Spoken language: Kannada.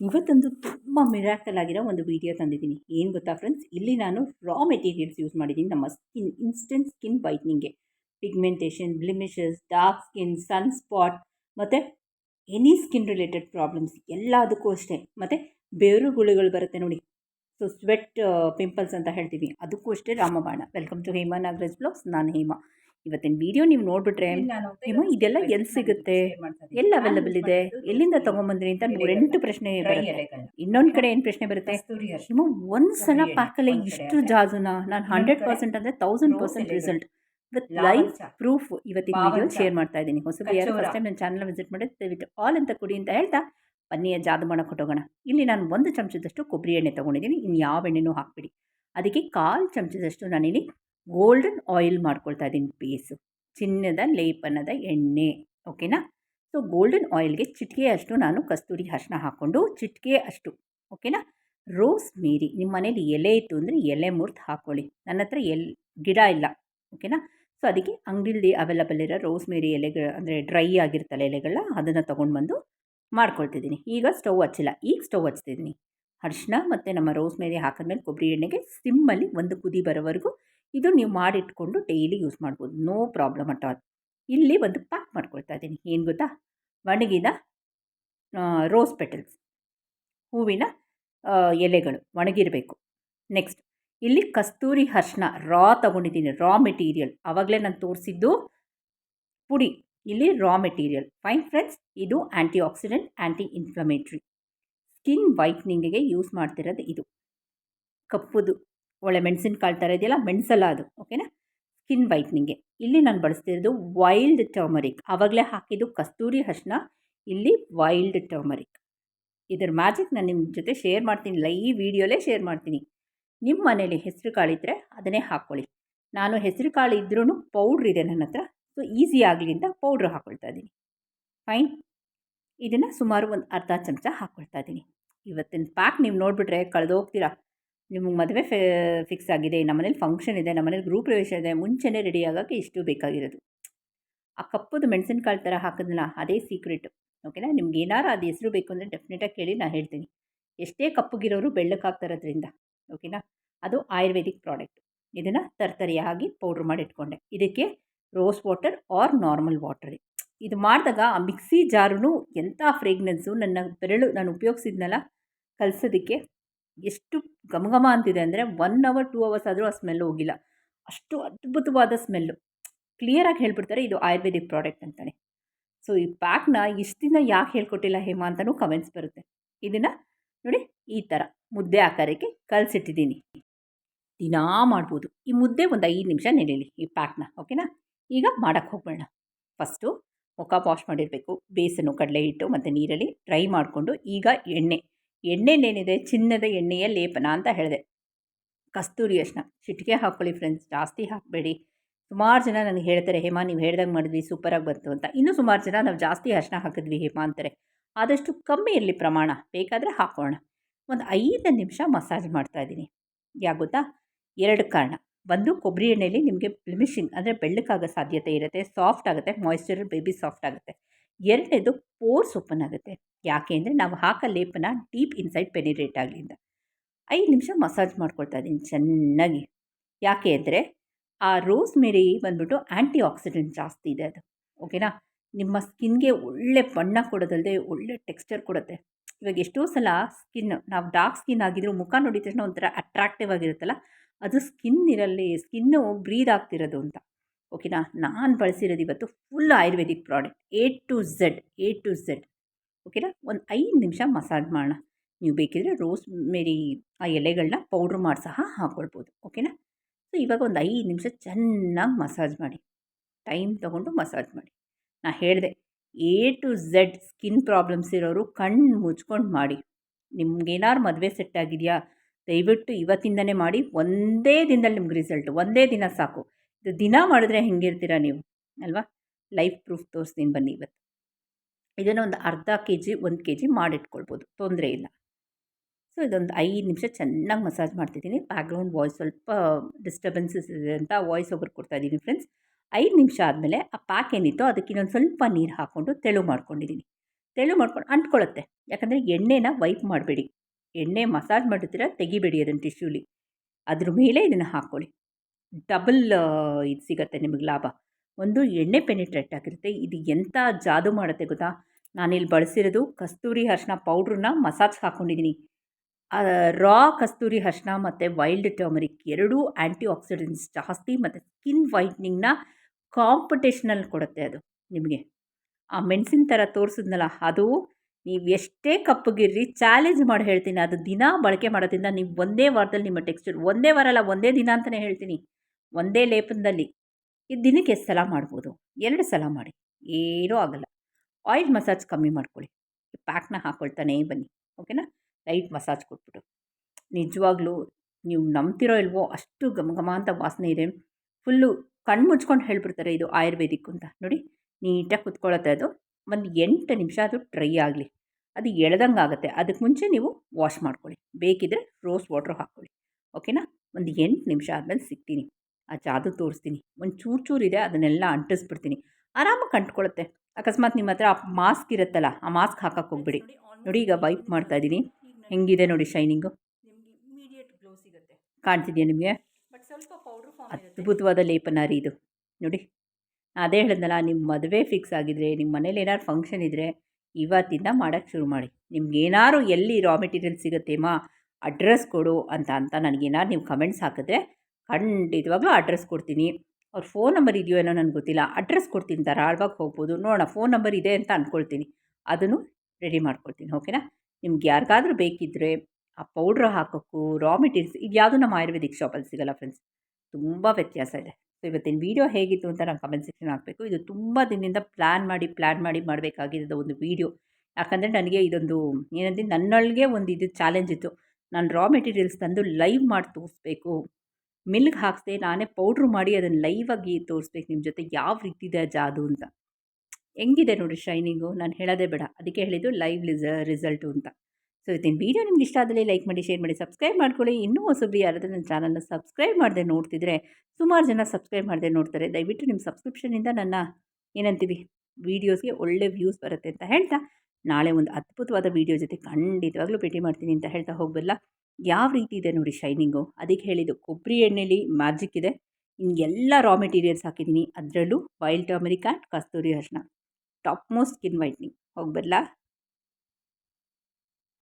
ಇವತ್ತೊಂದು ತುಂಬ ಮಿರಾಕಲ್ ಆಗಿರೋ ಒಂದು ವಿಡಿಯೋ ತಂದಿದ್ದೀನಿ. ಏನು ಗೊತ್ತಾ ಫ್ರೆಂಡ್ಸ್ ಇಲ್ಲಿ ನಾನು ರಾ ಮೆಟೀರಿಯಲ್ಸ್ ಯೂಸ್ ಮಾಡಿದ್ದೀನಿ. ನಮ್ಮ skin instant skin ವೈಟ್ನಿಂಗ್ಗೆ pigmentation blemishes dark skin sun spot ಮತ್ತು ಎನಿ ಸ್ಕಿನ್ ರಿಲೇಟೆಡ್ ಪ್ರಾಬ್ಲಮ್ಸ್ ಎಲ್ಲದಕ್ಕೂ ಅಷ್ಟೇ. ಮತ್ತು ಬೆವರು ಗುಳಿಗಳು ಬರುತ್ತೆ ನೋಡಿ. ಸೊ ಸ್ವೆಟ್ ಪಿಂಪಲ್ಸ್ ಅಂತ ಹೇಳ್ತೀವಿ. ಅದಕ್ಕೂ ಅಷ್ಟೇ ರಾಮಬಾಣ. Welcome to Hema Nagaraj blogs ನಾನು ಹೇಮಾ. ಇವತ್ತಿನ ವಿಡಿಯೋ ನೀವು ನೋಡಿಬಿಟ್ರೆ ಹೇಮಾ ಇದೆಲ್ಲ ಎಲ್ಲಿ ಸಿಗುತ್ತೆ? ಎಲ್ಲಿ ಅವೈಲಬಲ್ ಇದೆ? ಎಲ್ಲಿಂದ ತೊಗೊಂಬಂದ್ರಿ ಅಂತ ಎಂಟು ಪ್ರಶ್ನೆ ಬರುತ್ತೆ. ಇನ್ನೊಂದು ಕಡೆ ಏನು ಪ್ರಶ್ನೆ ಬರುತ್ತೆ? ಹೇಮಾ ಒಂದು ಸಲ ಪ್ಯಾಕಲ್ಲೇ ಇಷ್ಟು ಜಾಜುನ ನಾನು ಹಂಡ್ರೆಡ್ ಪರ್ಸೆಂಟ್ ಅಂದರೆ thousand percent result with live proof ಇವತ್ತಿನ ವಿಡಿಯೋ ಶೇರ್ ಮಾಡ್ತಾ ಇದ್ದೀನಿ ಹೊಸಬರು ಯಾರು ಫಸ್ಟ್ ಟೈಮ್ ನನ್ನ ಚಾನಲ್ ವಿಸಿಟ್ ಮಾಡಿ ದಯವಿಟ್ಟು ಆಲ್ ಅಂತ ಕೊಡಿ ಅಂತ ಹೇಳ್ತಾ ಬನ್ನಿಯ ಜಾದು ಮಾಡೋಕೆ ಹೊಟ್ಟೋಗೋಣ ಇಲ್ಲಿ ನಾನು ಒಂದು ಚಮಚದಷ್ಟು ಕೊಬ್ಬರಿ ಎಣ್ಣೆ ತಗೊಂಡಿದ್ದೀನಿ. ಇನ್ನು ಯಾವ ಎಣ್ಣೆನೂ ಹಾಕ್ಬಿಡಿ. ಅದಕ್ಕೆ ಕಾಲು ಚಮಚದಷ್ಟು ನಾನಿಲ್ಲಿ ಗೋಲ್ಡನ್ ಆಯಿಲ್ ಮಾಡ್ಕೊಳ್ತಾ ಇದ್ದೀನಿ ಬೇಸು ಚಿನ್ನದ, ಲೇಪನದ ಎಣ್ಣೆ ಓಕೆನಾ ಸೊ ಗೋಲ್ಡನ್ ಆಯಿಲ್ಗೆ ಚಿಟಿಕೆ ಅಷ್ಟು ನಾನು ಕಸ್ತೂರಿ ಅರ್ಶಿನ ಹಾಕ್ಕೊಂಡು ಚಿಟಿಕೆ ಅಷ್ಟು ಓಕೆನಾ ರೋಸ್ ಮೇರಿ ನಿಮ್ಮ ಮನೇಲಿ ಎಲೆ ಇತ್ತು ಅಂದರೆ ಎಲೆ ಮುರಿದು ಹಾಕ್ಕೊಳ್ಳಿ ನನ್ನ ಹತ್ರ ಎಲ್, ಗಿಡ ಇಲ್ಲ ಓಕೆನಾ ಸೊ ಅದಕ್ಕೆ ಅಂಗಡಿಲಿ ಅವೈಲಬಲ್ ಇರೋ ರೋಸ್ ಮೇರಿ ಎಲೆಗಳು ಅಂದರೆ ಡ್ರೈ ಆಗಿರ್ತಲ್ಲ ಎಲೆಗಳನ್ನ ಅದನ್ನು ತೊಗೊಂಡು ಬಂದು ಮಾಡ್ಕೊಳ್ತಿದ್ದೀನಿ ಈಗ ಸ್ಟವ್ ಹಚ್ಚಿಲ್ಲ, ಈಗ ಸ್ಟವ್ ಹಚ್ತಿದ್ದೀನಿ ಅರ್ಶಿನ ಮತ್ತು ನಮ್ಮ ರೋಸ್ ಮೇರಿ ಹಾಕಿದ್ಮೇಲೆ ಕೊಬ್ಬರಿ ಎಣ್ಣೆಗೆ ಸಿಮ್ಮಲ್ಲಿ ಒಂದು ಕುದಿ ಬರೋವರೆಗೂ ಇದು ನೀವು ಮಾಡಿಟ್ಕೊಂಡು ಡೈಲಿ ಯೂಸ್ ಮಾಡ್ಬೋದು. ನೋ ಪ್ರಾಬ್ಲಮ್ ಅಟ್ ಆಲ್ ಇಲ್ಲಿ ಒಂದು ಪ್ಯಾಕ್ ಮಾಡ್ಕೊಳ್ತಾ ಇದ್ದೀನಿ. ಏನು ಗೊತ್ತಾ? ಒಣಗಿದ ರೋಸ್ ಪೆಟಲ್ಸ್ ಹೂವಿನ ಎಲೆಗಳು ಒಣಗಿರಬೇಕು. ನೆಕ್ಸ್ಟ್ ಇಲ್ಲಿ ಕಸ್ತೂರಿ ಅರ್ಶಿನ ರಾ ತಗೊಂಡಿದ್ದೀನಿ. ರಾ ಮೆಟೀರಿಯಲ್ ಆವಾಗಲೇ ನಾನು ತೋರಿಸಿದ್ದು ಪುಡಿ. ಇಲ್ಲಿ ರಾ ಮೆಟೀರಿಯಲ್ ಫೈನ್ ಫ್ರೆಂಡ್ಸ್ ಇದು antioxidant anti inflammatory skin ವೈಟ್ನಿಂಗಿಗೆ ಯೂಸ್ ಮಾಡ್ತಿರೋದು ಇದು. ಕಪ್ಪುದು. ಒಳ್ಳೆ ಮೆಣಸಿನ್ಕಾಳು ಥರ ಇದೆಯಲ್ಲ, ಮೆಣಸಲ್ಲ ಅದು ಓಕೆನಾ ಸ್ಕಿನ್ ವೈಟ್ನಿಂಗ್ಗೆ ಇಲ್ಲಿ ನಾನು ಬಳಸ್ತಿರೋದು ವೈಲ್ಡ್ ಟರ್ಮರಿಕ್ ಆವಾಗಲೇ ಹಾಕಿದ್ದು ಕಸ್ತೂರಿ ಅರ್ಶಿನ ಇಲ್ಲಿ ವೈಲ್ಡ್ ಟರ್ಮರಿಕ್ ಇದರ ಮ್ಯಾಜಿಕ್ ನಾನು ನಿಮ್ಮ ಜೊತೆ ಶೇರ್ ಮಾಡ್ತೀನಿ ಲೈವ್ ವೀಡಿಯೋಲೇ ಶೇರ್ ಮಾಡ್ತೀನಿ. ನಿಮ್ಮ ಮನೇಲಿ ಹೆಸರು ಕಾಳಿದ್ರೆ ಅದನ್ನೇ ಹಾಕ್ಕೊಳ್ಳಿ ನಾನು ಹೆಸರು ಕಾಳು ಇದ್ರೂ ಪೌಡ್ರ್ ಇದೆ ನನ್ನ ಹತ್ರ ಸೊ ಈಸಿ ಆಗಲಿ ಅಂತ ಪೌಡ್ರ್ ಹಾಕ್ಕೊಳ್ತಾ ಇದ್ದೀನಿ ಫೈನ್ ಇದನ್ನು ಸುಮಾರು ಒಂದು ಅರ್ಧ ಚಮಚ ಹಾಕ್ಕೊಳ್ತಾ ಇದ್ದೀನಿ ಇವತ್ತಿನ ಪ್ಯಾಕ್ ನೀವು ನೋಡಿಬಿಟ್ರೆ ಕಳೆದೋಗ್ತೀರಾ? ನಿಮಗೆ ಮದುವೆ ಫೆ ಫಿಕ್ಸ್ ಆಗಿದೆ ನಮ್ಮನೇಲಿ ಫಂಕ್ಷನ್ ಇದೆ ನಮ್ಮನೇಲಿ ಗ್ರೂಪ್ ಪ್ರವೇಶ ಇದೆ, ಮುಂಚೆನೇ ರೆಡಿ ಆಗೋಕ್ಕೆ ಇಷ್ಟು ಬೇಕಾಗಿರೋದು. ಆ ಕಪ್ಪದು ಮೆಣಸಿನ್ಕಾಳು ಥರ ಹಾಕಿದ್ನಲ್ಲ, ಅದೇ ಸೀಕ್ರೆಟ್ ಓಕೆನಾ ನಿಮ್ಗೆ ಏನಾರು ಅದು ಹೆಸರು ಬೇಕು ಅಂದರೆ ಡೆಫಿನೆಟಾಗಿ ಕೇಳಿ ನಾನು ಹೇಳ್ತೀನಿ. ಎಷ್ಟೇ ಕಪ್ಪಗಿರೋರು ಬೆಳ್ಳಕ್ಕಾಗ್ತಾರದ್ರಿಂದ ಓಕೆನಾ ಅದು ಆಯುರ್ವೇದಿಕ್ ಪ್ರಾಡಕ್ಟ್ ಇದನ್ನು ತರ್ತರಿಯಾಗಿ ಪೌಡ್ರ್ ಮಾಡಿ ಇಟ್ಕೊಂಡೆ. ಇದಕ್ಕೆ rose water or normal water ಇದು ಮಾಡಿದಾಗ ಆ ಮಿಕ್ಸಿ ಜಾರೂ ಎಂಥ ಫ್ರೇಗ್ನೆನ್ಸು ನನ್ನ ಬೆರಳು ನಾನು ಉಪಯೋಗಿಸಿದ್ನಲ್ಲ, ಕಲಿಸೋದಕ್ಕೆ ಎಷ್ಟು ಘಮ ಘಮ ಅಂತಿದೆ ಅಂದರೆ ಒನ್ ಅವರ್ ಟೂ ಅವರ್ಸ್ ಆದರೂ ಆ ಸ್ಮೆಲ್ ಹೋಗಿಲ್ಲ. ಅಷ್ಟು ಅದ್ಭುತವಾದ ಸ್ಮೆಲ್ಲು ಕ್ಲಿಯರಾಗಿ ಹೇಳ್ಬಿಡ್ತಾರೆ ಇದು ಆಯುರ್ವೇದಿಕ್ ಪ್ರಾಡಕ್ಟ್ ಅಂತಾನೆ. ಸೊ ಈ ಪ್ಯಾಕ್ನ ಇಷ್ಟು ದಿನ ಯಾಕೆ ಹೇಳ್ಕೊಟ್ಟಿಲ್ಲ ಹೇಮಾ ಅಂತಲೂ ಕಮೆಂಟ್ಸ್ ಬರುತ್ತೆ. ಇದನ್ನು ನೋಡಿ ಈ ಥರ ಮುದ್ದೆ ಆಕಾರಕ್ಕೆ ಕಲಸಿಟ್ಟಿದ್ದೀನಿ. ದಿನಾ ಮಾಡ್ಬೋದು. ಈ ಮುದ್ದೆ ಒಂದು ಐದು ನಿಮಿಷ ನೆನೆಯಲಿ ಈ ಪ್ಯಾಕ್ನ ಓಕೆನಾ ಈಗ ಮಾಡೋಕ್ಕೆ ಹೋಗೋಣ ಫಸ್ಟು ಮುಖ ವಾಶ್ ಮಾಡಿರಬೇಕು. ಬೇಸನ್ನು ಕಡಲೆ ಹಿಟ್ಟು ಮತ್ತು ನೀರಲ್ಲಿ ಡ್ರೈ ಮಾಡಿಕೊಂಡು ಈಗ ಎಣ್ಣೆ. ಎಣ್ಣೆನೇನಿದೆ? ಚಿನ್ನದ ಎಣ್ಣೆಯ ಲೇಪನ ಅಂತ ಹೇಳಿದೆ. ಕಸ್ತೂರಿ ಅರಿಶಿನ. ಚಿಟಿಕೆ ಹಾಕ್ಕೊಳ್ಳಿ ಫ್ರೆಂಡ್ಸ್ ಜಾಸ್ತಿ ಹಾಕಬೇಡಿ. ಸುಮಾರು ಜನ ನನಗೆ ಹೇಳ್ತಾರೆ, ಹೇಮಾ, ನೀವು ಹೇಳ್ದಂಗೆ ಮಾಡಿದ್ವಿ ಸೂಪರಾಗಿ ಬಂತು ಅಂತ. ಇನ್ನೂ ಸುಮಾರು ಜನ ನಾವು ಜಾಸ್ತಿ ಅರ್ಶನ ಹಾಕಿದ್ವಿ ಹೇಮಾ ಅಂತಾರೆ. ಆದಷ್ಟು ಕಮ್ಮಿ ಇರಲಿ ಪ್ರಮಾಣ. ಬೇಕಾದರೆ ಹಾಕೋಣ. ಒಂದು ಐದು ನಿಮಿಷ ಮಸಾಜ್ ಮಾಡ್ತಾಯಿದ್ದೀನಿ ಯಾಕೆ ಗೊತ್ತಾ? ಎರಡು ಕಾರಣ. ಒಂದು, ಕೊಬ್ಬರಿ ಎಣ್ಣೆಯಲ್ಲಿ ನಿಮಗೆ ಬ್ಲಿಮಿಷಿಂಗ್, ಅಂದರೆ ಬೆಳ್ಳಕ್ಕಾಗೋ ಸಾಧ್ಯತೆ ಇರುತ್ತೆ. ಸಾಫ್ಟ್ ಆಗುತ್ತೆ. ಮಾಯ್ಶ್ಚರ್ ಬೇಬಿ ಸಾಫ್ಟ್ ಆಗುತ್ತೆ. ಎರಡನೇದು ಪೋರ್ಸ್ ಓಪನ್ ಆಗುತ್ತೆ. ಯಾಕೆ ಅಂದರೆ ನಾವು ಹಾಕೋ ಲೇಪನ ಡೀಪ್ ಇನ್ಸೈಡ್ ಪೆನಿರೇಟ್ ಆಗಲಿ ಅಂತ ಐದು ನಿಮಿಷ ಮಸಾಜ್ ಮಾಡ್ಕೊಳ್ತಾ ಇದ್ದೀನಿ ಚೆನ್ನಾಗಿ. ಯಾಕೆ ಅಂದರೆ ಆ ರೋಸ್ ಮೇರಿ ಬಂದ್ಬಿಟ್ಟು ಆ್ಯಂಟಿ ಆಕ್ಸಿಡೆಂಟ್ ಜಾಸ್ತಿ ಇದೆ ಅದು. ಓಕೆನಾ? ನಿಮ್ಮ ಸ್ಕಿನ್ಗೆ ಒಳ್ಳೆ ಬಣ್ಣ ಕೊಡೋದಲ್ಲದೆ ಒಳ್ಳೆ ಟೆಕ್ಸ್ಚರ್ ಕೊಡುತ್ತೆ. ಇವಾಗ ಎಷ್ಟೋ ಸಲ ಸ್ಕಿನ್, ನಾವು ಡಾರ್ಕ್ ಸ್ಕಿನ್ ಆಗಿದ್ರು ಮುಖ ನೋಡಿದ ತಕ್ಷಣ ಒಂಥರ ಅಟ್ರಾಕ್ಟಿವ್ ಆಗಿರುತ್ತಲ್ಲ? ಅದು ಸ್ಕಿನ್ ಇರಲಿ ಸ್ಕಿನ್ನು ಬ್ರೀದ್ ಆಗ್ತಿರೋದು ಅಂತ. ಓಕೆನಾ? ನಾನು ಬಳಸಿರೋದು ಇವತ್ತು full ayurvedic product, A to Z, A to Z. ಓಕೆನಾ? ಒಂದು ಐದು ನಿಮಿಷ ಮಸಾಜ್ ಮಾಡೋಣ ನೀವು ಬೇಕಿದ್ರೆ ರೋಸ್, ಮೇರಿ ಆ ಎಲೆಗಳನ್ನ ಪೌಡ್ರ್ ಮಾಡಿ ಸಹ ಹಾಕ್ಕೊಳ್ಬೋದು ಓಕೆನಾ? ಸೊ, ಇವಾಗ ಒಂದು ಐದು ನಿಮಿಷ ಚೆನ್ನಾಗಿ ಮಸಾಜ್ ಮಾಡಿ. ಟೈಮ್ ತೊಗೊಂಡು ಮಸಾಜ್ ಮಾಡಿ. ನಾನು ಹೇಳಿದೆ, A to Z skin problems ಇರೋರು ಕಣ್ಣು ಮುಚ್ಕೊಂಡು ಮಾಡಿ. ನಿಮ್ಗೇನಾರು ಮದುವೆ ಸೆಟ್ ಆಗಿದೆಯಾ? ದಯವಿಟ್ಟು ಇವತ್ತಿಂದನೇ ಮಾಡಿ. ಒಂದೇ ದಿನದಲ್ಲಿ ನಿಮ್ಗೆ ರಿಸಲ್ಟ್, ಒಂದೇ ದಿನ ಸಾಕು. ಇದು ದಿನ ಮಾಡಿದ್ರೆ ಹೆಂಗಿರ್ತೀರಾ ನೀವು? ಅಲ್ವಾ? ಲೈಫ್ ಪ್ರೂಫ್ ತೋರಿಸ್ತೀನಿ ಬನ್ನಿ ಇವತ್ತು. ಇದನ್ನು ಒಂದು ಅರ್ಧ ಕೆ ಜಿ ಒಂದು ಕೆ ಜಿ ಮಾಡಿಟ್ಕೊಳ್ಬೋದು, ತೊಂದರೆ ಇಲ್ಲ. ಸೊ, ಇದೊಂದು ಐದು ನಿಮಿಷ ಚೆನ್ನಾಗಿ ಮಸಾಜ್ ಮಾಡ್ತಿದ್ದೀನಿ. ಬ್ಯಾಕ್ಗ್ರೌಂಡ್ ವಾಯ್ಸ್ ಸ್ವಲ್ಪ ಡಿಸ್ಟರ್ಬೆನ್ಸಸ್ ಇದೆ ಅಂತ ವಾಯ್ಸ್ ಓವರ್ ಕೊಡ್ತಾ ಇದ್ದೀನಿ ಫ್ರೆಂಡ್ಸ್. ಐದು ನಿಮಿಷ ಆದಮೇಲೆ ಆ ಪ್ಯಾಕ್ ಏನಿತ್ತೋ ಅದಕ್ಕೆ ಇನ್ನೊಂದು ಸ್ವಲ್ಪ ನೀರು ಹಾಕ್ಕೊಂಡು ತೆಳು ಮಾಡ್ಕೊಂಡಿದ್ದೀನಿ ತೆಳು ಮಾಡ್ಕೊಂಡು ಅಂಟ್ಕೊಳ್ಳುತ್ತೆ ಯಾಕಂದರೆ ಎಣ್ಣೆನ ವೈಪ್ ಮಾಡಬೇಡಿ. ಎಣ್ಣೆ ಮಸಾಜ್ ಮಾಡಿರ್ತೀರ ತೆಗಿಬೇಡಿ ಅದನ್ನು ಟಿಶ್ಯೂಲಿ. ಅದ್ರ ಮೇಲೆ ಇದನ್ನು ಹಾಕ್ಕೊಳ್ಳಿ. ಡಬಲ್ ಇದು ಸಿಗುತ್ತೆ ನಿಮಗೆ ಲಾಭ. ಒಂದು ಎಣ್ಣೆ ಪೆನಿಟ್ರೇಟ್ ಆಗಿರುತ್ತೆ. ಇದು ಎಂಥ ಜಾದು ಮಾಡುತ್ತೆ ಗೊತ್ತಾ? ನಾನಿಲ್ಲಿ ಬಳಸಿರೋದು ಕಸ್ತೂರಿ ಅರ್ಶಿನ ಪೌಡ್ರನ್ನ ಮಸಾಜ್ ಹಾಕ್ಕೊಂಡಿದ್ದೀನಿ ರಾ ಕಸ್ತೂರಿ ಅರ್ಶಿನ ಮತ್ತು ವೈಲ್ಡ್ ಟರ್ಮರಿಕ್ ಎರಡೂ ಆ್ಯಂಟಿ ಆಕ್ಸಿಡೆಂಟ್ಸ್ ಜಾಸ್ತಿ ಮತ್ತು ಸ್ಕಿನ್ ವೈಟ್ನಿಂಗ್ನ ಕಾಂಪಿಟೇಷನಲ್ಲಿ ಕೊಡುತ್ತೆ ಅದು ನಿಮಗೆ. ಆ ಮೆಣಸಿನ ಥರ ತೋರಿಸಿದ್ನಲ್ಲ ಅದು ನೀವು ಎಷ್ಟೇ ಕಪ್ಪಗಿರ್ರಿ ಚಾಲೆಂಜ್ ಮಾಡಿ ಹೇಳ್ತೀನಿ. ಅದು ದಿನ ಬಳಕೆ ಮಾಡೋದ್ರಿಂದ ನೀವು ಒಂದೇ ವಾರದಲ್ಲಿ ನಿಮ್ಮ ಟೆಕ್ಸ್ಚರ್ ಒಂದೇ ವಾರಲ್ಲ, ಒಂದೇ ದಿನ ಅಂತಲೇ ಹೇಳ್ತೀನಿ. ಒಂದೇ ಲೇಪನದಲ್ಲಿ. ಇದು ದಿನಕ್ಕೆ ಎಷ್ಟು ಸಲ ಮಾಡ್ಬೋದು? ಎರಡು ಸಲ ಮಾಡಿ. ಏನೂ ಆಗಲ್ಲ. ಆಯಿಲ್ ಮಸಾಜ್ ಕಮ್ಮಿ ಮಾಡ್ಕೊಳ್ಳಿ. ಪ್ಯಾಕ್ನ ಹಾಕ್ಕೊಳ್ತಾನೇ ಬನ್ನಿ. ಓಕೆನಾ? ಲೈಟ್ ಮಸಾಜ್ ಕೊಟ್ಬಿಟ್ಟು ನಿಜವಾಗ್ಲೂ ನೀವು ನಂಬ್ತಿರೋ ಇಲ್ವೋ ಅಷ್ಟು ಘಮ ಅಂತ ವಾಸನೆ ಇದೆ. ಫುಲ್ಲು ಕಣ್ಣು ಮುಚ್ಕೊಂಡು ಹೇಳ್ಬಿಡ್ತಾರೆ ಇದು ಆಯುರ್ವೇದಿಕ್ ಅಂತ. ನೋಡಿ, ನೀಟಾಗಿ ಕುತ್ಕೊಳ್ಳುತ್ತೆ ಅದು. ಒಂದು ಎಂಟು ನಿಮಿಷ ಅದು ಡ್ರೈ ಆಗಲಿ. ಅದು ಎಳ್ದಂಗೆ ಆಗುತ್ತೆ. ಅದಕ್ಕೆ ಮುಂಚೆ ನೀವು ವಾಶ್ ಮಾಡ್ಕೊಳ್ಳಿ. ಬೇಕಿದ್ದರೆ ರೋಸ್ ವಾಟ್ರ್ ಹಾಕ್ಕೊಳ್ಳಿ. ಓಕೆನಾ? ಒಂದು ಎಂಟು ನಿಮಿಷ ಆದಮೇಲೆ ಸಿಗ್ತೀನಿ. ಆ ಜಾದು ತೋರಿಸ್ತೀನಿ. ಒಂದು ಚೂರು ಚೂರು ಇದೆ, ಅದನ್ನೆಲ್ಲ ಅಂಟಿಸ್ಬಿಡ್ತೀನಿ. ಆರಾಮಾಗಿ ಅಂಟ್ಕೊಳ್ಳುತ್ತೆ ಅಕಸ್ಮಾತ್ ನಿಮ್ಮ ಹತ್ರ ಆ ಮಾಸ್ಕ್ ಇರುತ್ತಲ್ಲ, ಆ ಮಾಸ್ಕ್ ಹಾಕಕ್ಕೆ ಹೋಗ್ಬಿಡಿ. ನೋಡಿ ಈಗ ವೈಪ್ ಮಾಡ್ತಾ ಇದ್ದೀನಿ. ಹೆಂಗಿದೆ ನೋಡಿ ಶೈನಿಂಗು? ಕಾಣ್ತಿದೆಯಾ ನಿಮಗೆ? ಅದ್ಭುತವಾದ ಲೇಪನ ರೀ ಇದು. ನೋಡಿ. ಅದೇ ಹೇಳಿದ್ನಲ್ಲ ನಿಮ್ಮ ಮದುವೆ ಫಿಕ್ಸ್ ಆಗಿದ್ರೆ ನಿಮ್ಮ ಮನೇಲಿ ಏನಾದ್ರು ಫಂಕ್ಷನ್ ಇದ್ದರೆ ಇವತ್ತಿಂದ ಮಾಡೋಕ್ಕೆ ಶುರು ಮಾಡಿ. ನಿಮ್ಗೆ ಏನಾದ್ರು ಎಲ್ಲಿ ರಾ ಮೆಟೀರಿಯಲ್ ಸಿಗುತ್ತೇಮ್ಮ ಅಡ್ರೆಸ್ ಕೊಡು ಅಂತ ಅಂತ ನನಗೇನಾದ್ರು ನೀವು ಕಮೆಂಟ್ಸ್ ಹಾಕಿದ್ರೆ ಖಂಡಿತವಾಗ್ಲೂ ಅಡ್ರೆಸ್ ಕೊಡ್ತೀನಿ. ಅವ್ರ ಫೋನ್ ನಂಬರ್ ಇದೆಯೋ ಏನೋ ನನಗೆ ಗೊತ್ತಿಲ್ಲ. ಅಡ್ರೆಸ್ ಕೊಡ್ತೀನಿ ಧಾರಾಳವಾಗಿ ಹೋಗ್ಬೋದು. ನೋಡೋಣ, ಫೋನ್ ನಂಬರ್ ಇದೆ ಅಂತ ಅಂದ್ಕೊಳ್ತೀನಿ ಅದನ್ನು ರೆಡಿ ಮಾಡ್ಕೊಳ್ತೀನಿ. ಓಕೆನಾ? ನಿಮ್ಗೆ ಯಾರಿಗಾದ್ರೂ ಬೇಕಿದ್ದರೆ ಆ ಪೌಡ್ರ್ ಹಾಕೋಕ್ಕೂ, ರಾ ಮೆಟೀರಿಯಲ್ಸ್ ಇದು ಯಾವುದು ನಮ್ಮ ಆಯುರ್ವೇದಿಕ್ ಶಾಪಲ್ಲಿ ಸಿಗಲ್ಲ ಫ್ರೆಂಡ್ಸ್. ತುಂಬ ವ್ಯತ್ಯಾಸ ಇದೆ. ಸೊ, ಇವತ್ತಿನ ವೀಡಿಯೋ ಹೇಗಿತ್ತು ಅಂತ ನಾನು ಕಮೆಂಟ್ ಸೆಕ್ಷನ್ ಹಾಕಬೇಕು. ಇದು ತುಂಬ ದಿನದಿಂದ ಪ್ಲ್ಯಾನ್ ಮಾಡಿ ಪ್ಲ್ಯಾನ್ ಮಾಡಿ ಮಾಡಬೇಕಾಗಿದ್ದ ಒಂದು ವೀಡಿಯೋ. ಯಾಕಂದರೆ ನನಗೆ ಇದೊಂದು, ಏನಂದ್ರೆ ನನ್ನೊಳಗೆ ಒಂದು ಇದು ಚಾಲೆಂಜ್ ಇತ್ತು. ನಾನು ರಾ ಮೆಟೀರಿಯಲ್ಸ್ ತಂದು ಲೈವ್ ಮಾಡಿ ತೋರಿಸ್ಬೇಕು. ಮಿಲ್ಗೆ ಹಾಕಿಸ್ದೆ ನಾನೇ ಪೌಡ್ರ್ ಮಾಡಿ ಅದನ್ನು ಲೈವಾಗಿ ತೋರಿಸ್ಬೇಕು ನಿಮ್ಮ ಜೊತೆ ಯಾವ ರೀತಿ ಇದೆ ಜಾದು ಅಂತ. ಹೆಂಗಿದೆ ನೋಡಿ ಶೈನಿಂಗು? ನಾನು ಹೇಳೋದೇ ಬೇಡ. ಅದಕ್ಕೆ ಹೇಳಿದ್ದು ಲೈವ್ ರಿಸ, ರಿಸಲ್ಟು ಅಂತ. ಸೊ ಇವತ್ತಿನ ವೀಡಿಯೋ ನಿಮ್ಗೆ ಇಷ್ಟ ಆದಲ್ಲಿ ಲೈಕ್ ಮಾಡಿ, ಶೇರ್ ಮಾಡಿ, ಸಬ್ಸ್ಕ್ರೈಬ್ ಮಾಡ್ಕೊಳ್ಳಿ. ಇನ್ನೂ ಹೊಸಬ್ರಿ ಯಾರಾದರೂ ನನ್ನ ಚಾನಲ್ನ ಸಬ್ಸ್ಕ್ರೈಬ್ ಮಾಡದೆ ನೋಡ್ತಿದ್ರೆ, ಸುಮಾರು ಜನ ಸಬ್ಸ್ಕ್ರೈಬ್ ಮಾಡದೆ ನೋಡ್ತಾರೆ. ದಯವಿಟ್ಟು ನಿಮ್ಮ ಸಬ್ಸ್ಕ್ರಿಪ್ಷನಿಂದ ನನ್ನ ಏನಂತೀವಿ, ವೀಡಿಯೋಸ್ಗೆ ಒಳ್ಳೆ ವ್ಯೂಸ್ ಬರುತ್ತೆ ಅಂತ ಹೇಳ್ತಾ. ನಾಳೆ ಒಂದು ಅದ್ಭುತವಾದ ವೀಡಿಯೋ ಜೊತೆ ಖಂಡಿತವಾಗ್ಲೂ ಭೇಟಿ ಮಾಡ್ತೀನಿ ಅಂತ ಹೇಳ್ತಾ ಹೋಗಬಲ್ಲ. ಯಾವ ರೀತಿ ಇದೆ ನೋಡಿ ಶೈನಿಂಗು ಅದಕ್ಕೆ ಹೇಳಿದ್ದು ಕೊಬ್ಬರಿ ಎಣ್ಣೆಲಿ ಮ್ಯಾಜಿಕ್ ಇದೆ. ಎಲ್ಲ ರಾ ಮೆಟೀರಿಯಲ್ಸ್ ಹಾಕಿದ್ದೀನಿ. ಅದರಲ್ಲೂ ವೈಲ್ಡ್ ಟರ್ಮರಿಕ್ ಆ್ಯಂಡ್ ಕಸ್ತೂರಿ ಅರ್ಶನ. ಟಾಪ್ ಮೋಸ್ಟ್ ಸ್ಕಿನ್ ವೈಟ್ನಿಂಗ್ ಹೋಗಿ ಬರಲಾ